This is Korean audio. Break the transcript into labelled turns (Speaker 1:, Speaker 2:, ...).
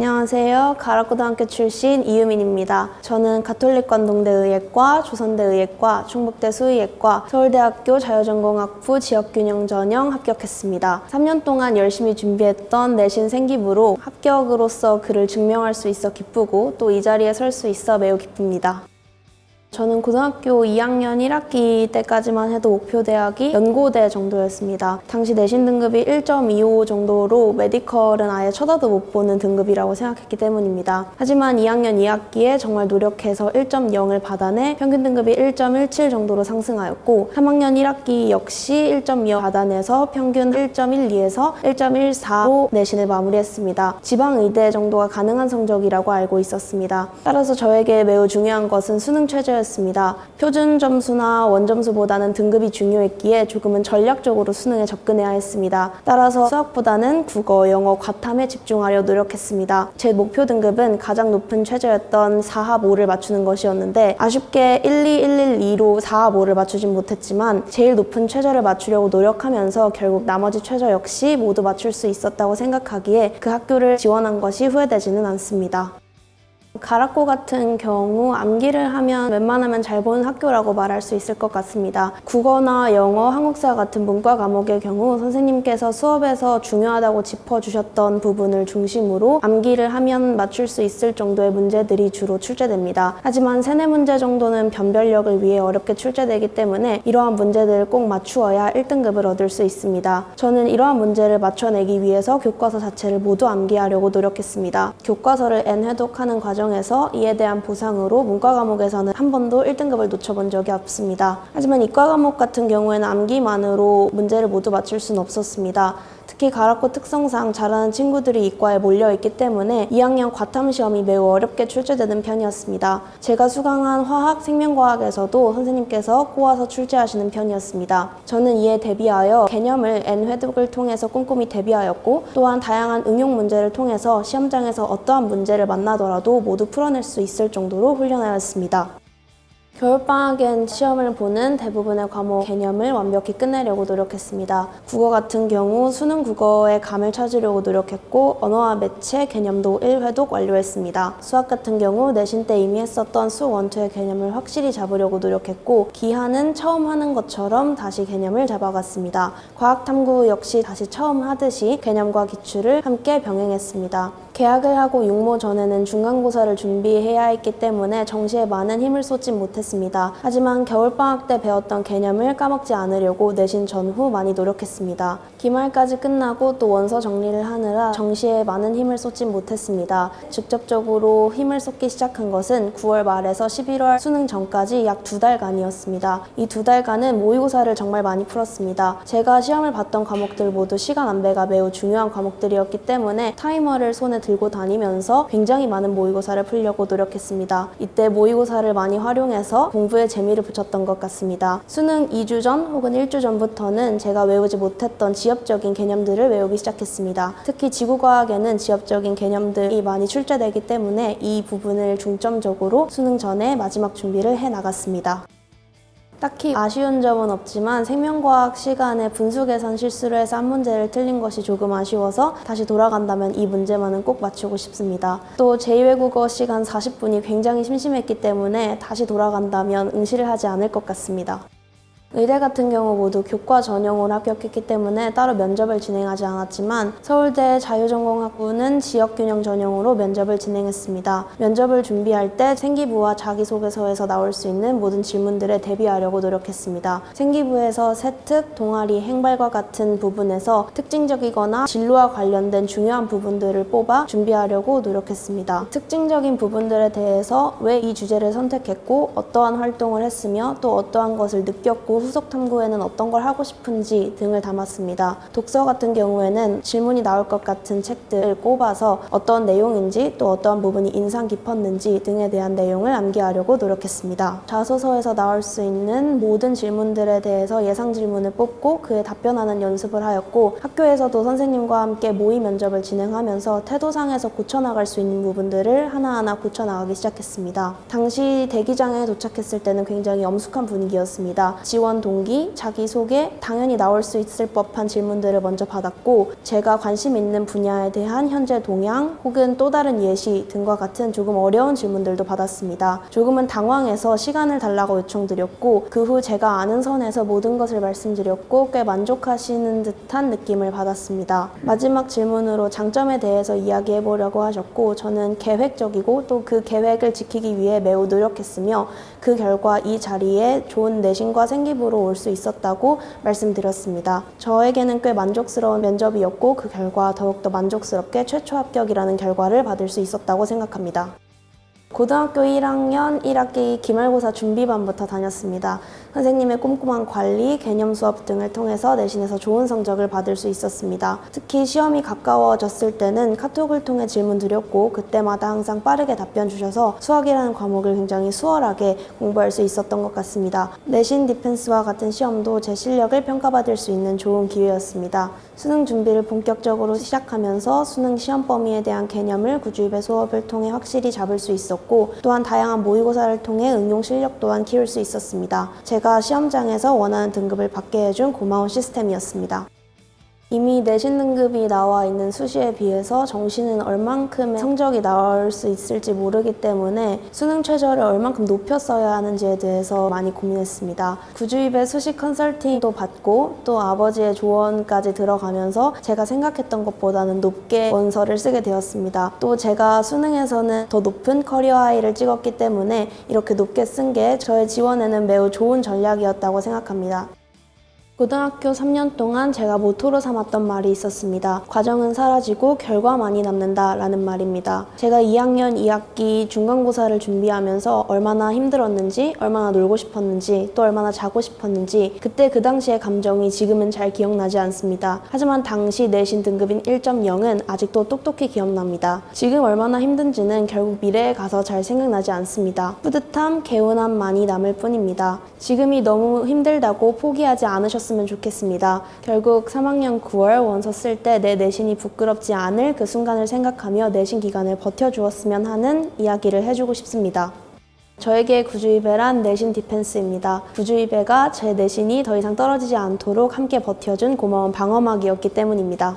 Speaker 1: 안녕하세요. 가락고등학교 출신 이유민입니다. 저는 가톨릭관 동대 의예과, 조선대 의예과, 충북대 수의예과, 서울대학교 자유전공학부 지역균형 전형 합격했습니다. 3년 동안 열심히 준비했던 내신 생기부로 합격으로서 그를 증명할 수 있어 기쁘고 또 이 자리에 설 수 있어 매우 기쁩니다. 저는 고등학교 2학년 1학기 때까지만 해도 목표 대학이 연고대 정도였습니다. 당시 내신 등급이 1.25 정도로 메디컬은 아예 쳐다도 못 보는 등급이라고 생각했기 때문입니다. 하지만 2학년 2학기에 정말 노력해서 1.0을 받아내 평균 등급이 1.17 정도로 상승하였고 3학년 1학기 역시 1.2 받아내서 평균 1.12에서 1.14로 내신을 마무리했습니다. 지방의대 정도가 가능한 성적이라고 알고 있었습니다. 따라서 저에게 매우 중요한 것은 수능 최저였습니다. 표준 점수나 원점수보다는 등급이 중요했기에 조금은 전략적으로 수능에 접근해야 했습니다. 따라서 수학보다는 국어, 영어, 과탐에 집중하려 노력했습니다. 제 목표 등급은 가장 높은 최저였던 4합 5를 맞추는 것이었는데 아쉽게 1, 2, 1, 1, 2로 4합 5를 맞추진 못했지만 제일 높은 최저를 맞추려고 노력하면서 결국 나머지 최저 역시 모두 맞출 수 있었다고 생각하기에 그 학교를 지원한 것이 후회되지는 않습니다. 가락고 같은 경우 암기를 하면 웬만하면 잘 보는 학교라고 말할 수 있을 것 같습니다. 국어나 영어, 한국사 같은 문과 과목의 경우 선생님께서 수업에서 중요하다고 짚어주셨던 부분을 중심으로 암기를 하면 맞출 수 있을 정도의 문제들이 주로 출제됩니다. 하지만 세네 문제 정도는 변별력을 위해 어렵게 출제되기 때문에 이러한 문제들을 꼭 맞추어야 1등급을 얻을 수 있습니다. 저는 이러한 문제를 맞춰내기 위해서 교과서 자체를 모두 암기하려고 노력했습니다. 교과서를 N 회독하는 과정 과정에서 이에 대한 보상으로 문과 과목에서는 한 번도 1등급을 놓쳐본 적이 없습니다. 하지만 이과 과목 같은 경우에는 암기만으로 문제를 모두 맞출 수는 없었습니다. 특히 가락고 특성상 잘하는 친구들이 이과에 몰려있기 때문에 2학년 과탐 시험이 매우 어렵게 출제되는 편이었습니다. 제가 수강한 화학, 생명과학에서도 선생님께서 꼬아서 출제하시는 편이었습니다. 저는 이에 대비하여 개념을 N 회독을 통해서 꼼꼼히 대비하였고 또한 다양한 응용 문제를 통해서 시험장에서 어떠한 문제를 만나더라도 모두 풀어낼 수 있을 정도로 훈련하였습니다. 겨울방학엔 시험을 보는 대부분의 과목 개념을 완벽히 끝내려고 노력했습니다. 국어 같은 경우 수능 국어의 감을 찾으려고 노력했고 언어와 매체 개념도 1회독 완료했습니다. 수학 같은 경우 내신 때 이미 했었던 수 원투의 개념을 확실히 잡으려고 노력했고 기하는 처음 하는 것처럼 다시 개념을 잡아갔습니다. 과학탐구 역시 다시 처음 하듯이 개념과 기출을 함께 병행했습니다. 계약을 하고 육모 전에는 중간고사를 준비해야 했기 때문에 정시에 많은 힘을 쏟진 못했습니다. 하지만 겨울방학 때 배웠던 개념을 까먹지 않으려고 내신 전후 많이 노력했습니다. 기말까지 끝나고 또 원서 정리를 하느라 정시에 많은 힘을 쏟진 못했습니다. 직접적으로 힘을 쏟기 시작한 것은 9월 말에서 11월 수능 전까지 약 두 달간이었습니다. 이 두 달간은 모의고사를 정말 많이 풀었습니다. 제가 시험을 봤던 과목들 모두 시간 안배가 매우 중요한 과목들이었기 때문에 타이머를 손에 들고 다니면서 굉장히 많은 모의고사를 풀려고 노력했습니다. 이때 모의고사를 많이 활용해서 공부에 재미를 붙였던 것 같습니다. 수능 2주 전 혹은 1주 전부터는 제가 외우지 못했던 지엽적인 개념들을 외우기 시작했습니다. 특히 지구과학에는 지엽적인 개념들이 많이 출제되기 때문에 이 부분을 중점적으로 수능 전에 마지막 준비를 해 나갔습니다. 딱히 아쉬운 점은 없지만 생명과학 시간에 분수 계산 실수를 해서 한 문제를 틀린 것이 조금 아쉬워서 다시 돌아간다면 이 문제만은 꼭 맞추고 싶습니다. 또 제2외국어 시간 40분이 굉장히 심심했기 때문에 다시 돌아간다면 응시를 하지 않을 것 같습니다. 의대 같은 경우 모두 교과 전형으로 합격했기 때문에 따로 면접을 진행하지 않았지만 서울대 자유전공학부는 지역균형 전형으로 면접을 진행했습니다. 면접을 준비할 때 생기부와 자기소개서에서 나올 수 있는 모든 질문들에 대비하려고 노력했습니다. 생기부에서 세특, 동아리, 행발과 같은 부분에서 특징적이거나 진로와 관련된 중요한 부분들을 뽑아 준비하려고 노력했습니다. 특징적인 부분들에 대해서 왜 이 주제를 선택했고 어떠한 활동을 했으며 또 어떠한 것을 느꼈고 후속 탐구에는 어떤 걸 하고 싶은지 등을 담았습니다. 독서 같은 경우에는 질문이 나올 것 같은 책들을 꼽아서 어떤 내용인지 또 어떠한 부분이 인상 깊었는지 등에 대한 내용을 암기하려고 노력했습니다. 자소서에서 나올 수 있는 모든 질문들에 대해서 예상 질문을 뽑고 그에 답변하는 연습을 하였고 학교에서도 선생님과 함께 모의 면접을 진행하면서 태도상에서 고쳐나갈 수 있는 부분들을 하나하나 고쳐나가기 시작했습니다. 당시 대기장에 도착했을 때는 굉장히 엄숙한 분위기였습니다. 지원 지원 동기, 자기소개, 당연히 나올 수 있을 법한 질문들을 먼저 받았고 제가 관심 있는 분야에 대한 현재 동향 혹은 또 다른 예시 등과 같은 조금 어려운 질문들도 받았습니다. 조금은 당황해서 시간을 달라고 요청드렸고 그 후 제가 아는 선에서 모든 것을 말씀드렸고 꽤 만족하시는 듯한 느낌을 받았습니다. 마지막 질문으로 장점에 대해서 이야기해 보려고 하셨고 저는 계획적이고 또 그 계획을 지키기 위해 매우 노력했으며 그 결과 이 자리에 좋은 내신과 생기 부로 올 수 있었다고 말씀드렸습니다. 저에게는 꽤 만족스러운 면접이었고 그 결과 더욱더 만족스럽게 최초 합격이라는 결과를 받을 수 있었다고 생각합니다. 고등학교 1학년 1학기 기말고사 준비반부터 다녔습니다. 선생님의 꼼꼼한 관리, 개념 수업 등을 통해서 내신에서 좋은 성적을 받을 수 있었습니다. 특히 시험이 가까워졌을 때는 카톡을 통해 질문 드렸고 그때마다 항상 빠르게 답변 주셔서 수학이라는 과목을 굉장히 수월하게 공부할 수 있었던 것 같습니다. 내신 디펜스와 같은 시험도 제 실력을 평가받을 수 있는 좋은 기회였습니다. 수능 준비를 본격적으로 시작하면서 수능 시험 범위에 대한 개념을 구주입의 수업을 통해 확실히 잡을 수 있었고 또한 다양한 모의고사를 통해 응용 실력 또한 키울 수 있었습니다. 제가 시험장에서 원하는 등급을 받게 해준 고마운 시스템이었습니다. 이미 내신 등급이 나와 있는 수시에 비해서 정시는 얼만큼의 성적이 나올 수 있을지 모르기 때문에 수능 최저를 얼만큼 높였어야 하는지에 대해서 많이 고민했습니다. 구주입의 수시 컨설팅도 받고 또 아버지의 조언까지 들어가면서 제가 생각했던 것보다는 높게 원서를 쓰게 되었습니다. 또 제가 수능에서는 더 높은 커리어 하이를 찍었기 때문에 이렇게 높게 쓴 게 저의 지원에는 매우 좋은 전략이었다고 생각합니다. 고등학교 3년 동안 제가 모토로 삼았던 말이 있었습니다. 과정은 사라지고 결과만이 남는다 라는 말입니다. 제가 2학년 2학기 중간고사를 준비하면서 얼마나 힘들었는지, 얼마나 놀고 싶었는지, 또 얼마나 자고 싶었는지 그때 그 당시의 감정이 지금은 잘 기억나지 않습니다. 하지만 당시 내신 등급인 1.0은 아직도 똑똑히 기억납니다. 지금 얼마나 힘든지는 결국 미래에 가서 잘 생각나지 않습니다. 뿌듯함, 개운함만이 남을 뿐입니다. 지금이 너무 힘들다고 포기하지 않으 셨으면 좋겠습니다. 결국 3학년 9월 원서 쓸 때 내 내신이 부끄럽지 않을 그 순간을 생각하며 내신 기간을 버텨주었으면 하는 이야기를 해주고 싶습니다. 저에게 구주이베란 내신 디펜스입니다. 구주이베가 제 내신이 더 이상 떨어지지 않도록 함께 버텨준 고마운 방어막이었기 때문입니다.